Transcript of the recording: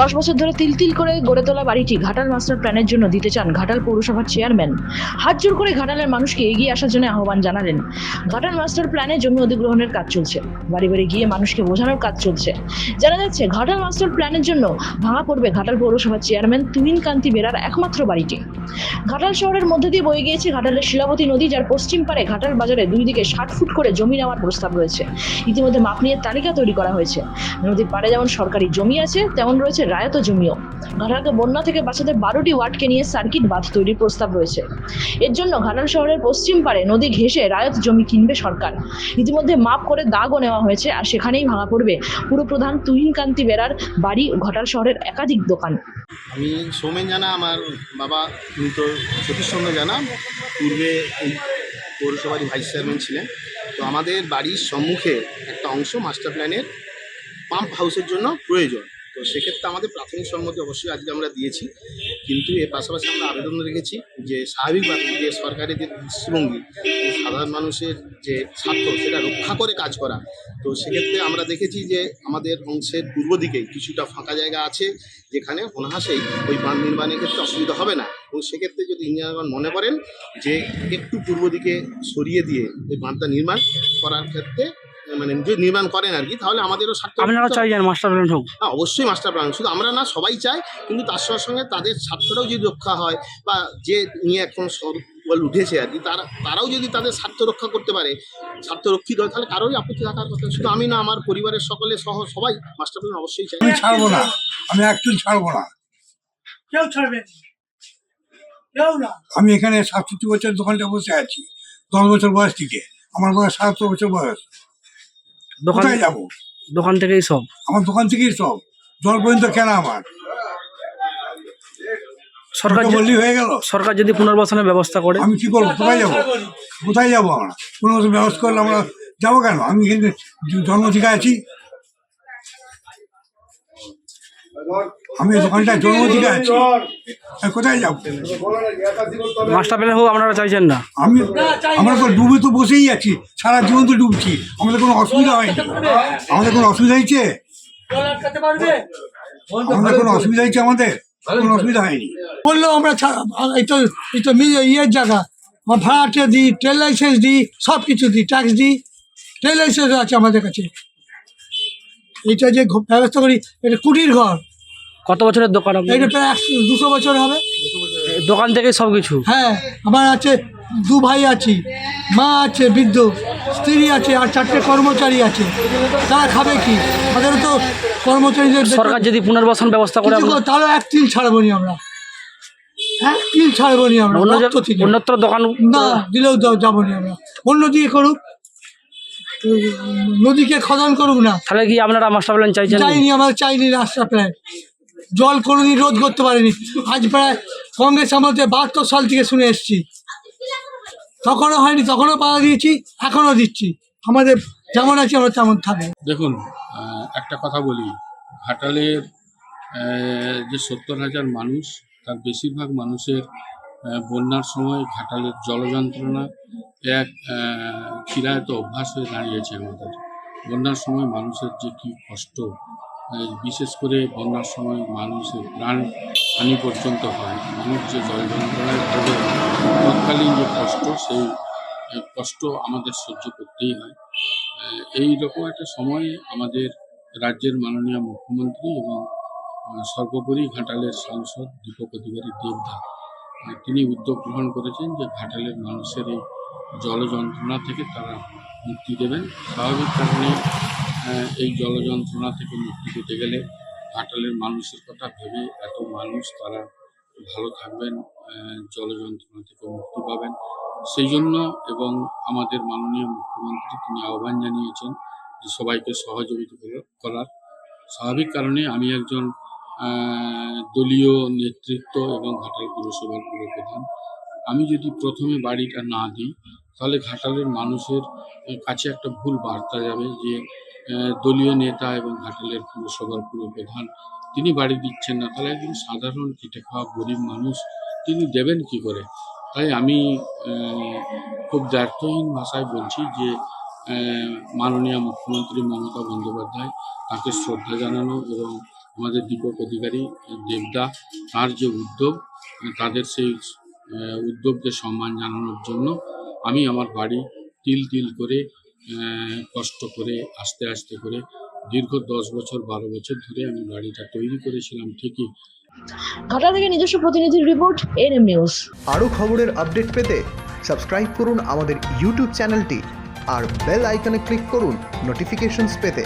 দশ বছর ধরে তিল তিল করে গড়ে তোলা বাড়িটি ঘাটাল মাস্টার প্ল্যানের জন্য দিতে চান ঘাটাল পৌরসভার চেয়ারম্যান। হাত জোর করে ঘাটালের মানুষকে এগিয়ে আসার জন্য আহ্বান জানালেন। ঘাটাল মাস্টার প্ল্যানে জমি অধিগ্রহণের কাজ চলছে। বাড়ি বাড়ি গিয়ে মানুষকে বোঝানোর কাজ চলছে। জানা যাচ্ছে, ঘাটাল মাস্টার প্ল্যানের জন্য ভাঙা পড়বে ঘাটাল পৌরসভার চেয়ারম্যান তুহিন কান্তি বেরার একমাত্র বাড়িটি। ঘাটাল শহরের মধ্যে দিয়ে বয়ে গিয়েছে ঘাটালের শিলাবতী নদী, যার পশ্চিম পারে ঘাটাল বাজারে দুই দিকে ষাট ফুট করে জমি নেওয়ার প্রস্তাব রয়েছে। ইতিমধ্যে মাপ নিয়ে তালিকা তৈরি করা হয়েছে। নদীর পাড়ে যেমন সরকারি জমি আছে, তেমন রয়েছে রায়ত জমিও। ঘাটালকে বন্যা থেকে বাঁচাতে বারোটি ওয়ার্ডকে নিয়ে সার্কিট বাঁধ তৈরির প্রস্তাব রয়েছে। এর জন্য ঘাটাল শহরের পশ্চিম পারে নদী ঘেঁষে রায়ত জমি কিনবে সরকার। ইতিমধ্যে মাপ করে দাগও নেওয়া হয়েছে, আর সেখানেই ভাঙা পড়বে পুরপ্রধান তুহিন কান্তি বেরার বাড়ি ঘাটাল শহরের একাধিক দোকান। আমি সৌমেন জানা, আমার বাবা মৃত সতীশচন্দ্র জানা। পূর্বে এই পৌরসভারই ভাইস চেয়ারম্যান ছিলেন। তো আমাদের বাড়ির সম্মুখে একটা অংশ, মাস্টার প্ল্যানের পাম্প হাউসের জন্য প্রয়োজন। তো সেক্ষেত্রে আমাদের প্রাথমিক সম্মতি অবশ্যই আজকে আমরা দিয়েছি। কিন্তু এর পাশাপাশি আমরা আবেদন রেখেছি যে স্বাভাবিকভাবে যে সরকারের যে দৃষ্টিভঙ্গি সাধারণ মানুষের যে স্বার্থ সেটা রক্ষা করে কাজ করা, তো সেক্ষেত্রে আমরা দেখেছি যে আমাদের অংশের পূর্ব দিকে কিছুটা ফাঁকা জায়গা আছে, যেখানে অনাহাসেই ওই বাঁধ নির্মাণের ক্ষেত্রে অসুবিধা হবে না। এবং সেক্ষেত্রে যদি ইঞ্জিনিয়ারগণ মনে করেন যে একটু পূর্ব দিকে সরিয়ে দিয়ে ওই বাঁধটা নির্মাণ করার ক্ষেত্রে মানে যদি নির্মাণ করেন আর কি তাহলে আমাদেরও স্বার্থ আপনারা চাইছেন মাস্টার প্ল্যান হোক। হ্যাঁ অবশ্যই মাস্টার প্ল্যান শুধু আমরা না সবাই চাই কিন্তু তার সঙ্গে সঙ্গে তাদের স্বার্থটাও যদি রক্ষা হয় বা যে নিয়ে এখন সরবল উঠেছে আর কি তারা তারাও যদি তাদের স্বার্থ রক্ষা করতে পারে স্বার্থ রক্ষিত হয় তাহলে কারোই আপত্তি থাকার কথা শুধু আমি না আমার পরিবারের সকলে সহ সবাই মাস্টার প্ল্যান অবশ্যই চাই আমি ছাড়বো না আমি একচুল ছাড়বো না। কেউ ছাড়বে কেউ না। আমি এখানে সাতষট্টি বছর দোকানটা বসে আছি দশ বছর বয়স থেকে। আমার বয়স সাতাত্তর বছর বয়স। দোকান কোথায় যাব? দোকান থেকেই সব। আমার দোকান থেকেই সব। জল পর্যন্ত কেনা আমার। সরকার তো বললি হয়ে গেল। সরকার যদি পুনর্বাসনের ব্যবস্থা করে আমি কি করব কোথায় যাব? কোথায় যাব আমরা? কোনো ব্যবস্থা করলে আমরা যাব কেন? আমি কিন্তু জন্ম থেকে আছি। আমি আছি। কোথায় যাব মাস্টার প্ল্যান হোক আপনারা চাইছেন না। আমি আমরা তো ডুবে তো বসেই আছি। সারা জীবন তো ডুবছি। আমাদের কোনো অসুবিধা হয়নি। আমাদের কোনো অসুবিধা হয়েছে? আমাদের কোনো অসুবিধা হয়েছে আমাদের? কোনো অসুবিধা হয়নি। বললেও আমরা এই তো এই তো মি- ইয়ের জায়গা। আমার ভাড়াটে দিই ট্রেন লাইসেন্স দিই সব কিছু দিই ট্যাক্স দিই। ট্রেন লাইসেন্স আছে আমাদের কাছে। এটা যে ব্যবস্থা করি এটা কুটির ঘর। কত বছরের দোকান আপনার? এটা প্রায় একশো দুশো বছর হবে। দোকান থেকেই সব কিছু হ্যাঁ আমার আছে দু ভাই আছি মা আছে বৃদ্ধ স্ত্রী আছে আর চারটে কর্মচারী আছে। তারা খাবে কি? তাদের তো কর্মচারীদের বেতন- সরকার যদি পুনর্বাসন ব্যবস্থা করে কিছু আমরা- করে- তাহলে এক তিল ছাড়বো নি আমরা। এক তিল ছাড়বো নি আমরা অন্য রক্ত জায়গা- থেকে। অন্যত্র দোকান না দিলেও যাও- যাব নি আমরা। অন্য দিকে করুক উম, নদীকে খনন করুক না। তাহলে কি আপনারা মাস্টার প্ল্যান চাইছেন? চাইনি আমার চাইনি রাস্তা প্রায় জল কোনোদিন রোধ করতে পারেনি। আজ প্রায় কংগ্রেস আমলে বাহাত্তর সাল থেকে শুনে এসছি। তখনও হয়নি, তখনও পাওয়া দিয়েছি, এখনও দিচ্ছি। আমাদের যেমন আছে, আমরা তেমন থাকব। দেখুন একটা কথা বলি। ঘাটালের যে সত্তর হাজার মানুষ, তার বেশিরভাগ মানুষের বন্যার সময় ঘাটালের জলযন্ত্রণা এক চিরায়ত অভ্যাস হয়ে দাঁড়িয়েছে আমাদের। বন্যার সময় মানুষের যে কি কষ্ট বিশেষ করে বন্যার সময় মানুষের প্রাণ হানি পর্যন্ত হয়। মানুষ যে জল যন্ত্রণায় ভোগে, তৎকালীন যে কষ্ট, সেই কষ্ট আমাদের সহ্য করতেই হয়। এই রকম একটা সময়ে আমাদের রাজ্যের মাননীয় মুখ্যমন্ত্রী এবং সর্বোপরি ঘাটালের সাংসদ দীপক অধিকারী দেবদা তিনি উদ্যোগ গ্রহণ করেছেন যে ঘাটালের মানুষের এই জল যন্ত্রণা থেকে তারা মুক্তি দেবেন। স্বাভাবিক কারণে এই জল যন্ত্রণা থেকে মুক্তি পেতে গেলে ঘাটালের মানুষের কথা ভেবে এত মানুষ তারা ভালো থাকবেন আহ, জল যন্ত্রণা থেকে মুক্তি পাবেন। সেই জন্য এবং আমাদের মাননীয় মুখ্যমন্ত্রী তিনি আহ্বান জানিয়েছেন যে সবাইকে সহযোগিতা করা- করার। স্বাভাবিক কারণে আমি একজন দলীয় নেতৃত্ব এবং ঘাটাল পুরসভার পুরপ্রধান। আমি যদি প্রথমে বাড়িটা না দিই তাহলে ঘাটালের মানুষের কাছে একটা ভুল বার্তা যাবে যে দলীয় নেতা এবং ঘাটালের পুরসভার পুরো প্রধান, তিনি বাড়ি দিচ্ছেন না। তাহলে একজন সাধারণ খেটে খাওয়া গরিব মানুষ, তিনি দেবেন কি করে? তাই আমি খুব দ্ব্যর্থহীন ভাষায় বলছি যে মাননীয় মুখ্যমন্ত্রী মমতা বন্দ্যোপাধ্যায় তাকে শ্রদ্ধা জানানো এবং আমাদের দীপক অধিকারী দেবদা, তার যে উদ্যোগ, তাদের সেই উদ্যোগকে সম্মান জানানোর জন্য আমি আমার বাড়ি তিল তিল করে কষ্ট করে আস্তে আস্তে করে দীর্ঘ দশ বছর বারো বছর ধরে আমি গাড়িটা তৈরি করেছিলাম ঠিকই। ঘটা থেকে নিজস্ব প্রতিনিধির রিপোর্ট এনএম নিউজ। আরও খবরের আপডেট পেতে সাবস্ক্রাইব করুন আমাদের ইউটিউব চ্যানেলটি আর বেল আইকনে ক্লিক করুন নোটিফিকেশনস পেতে।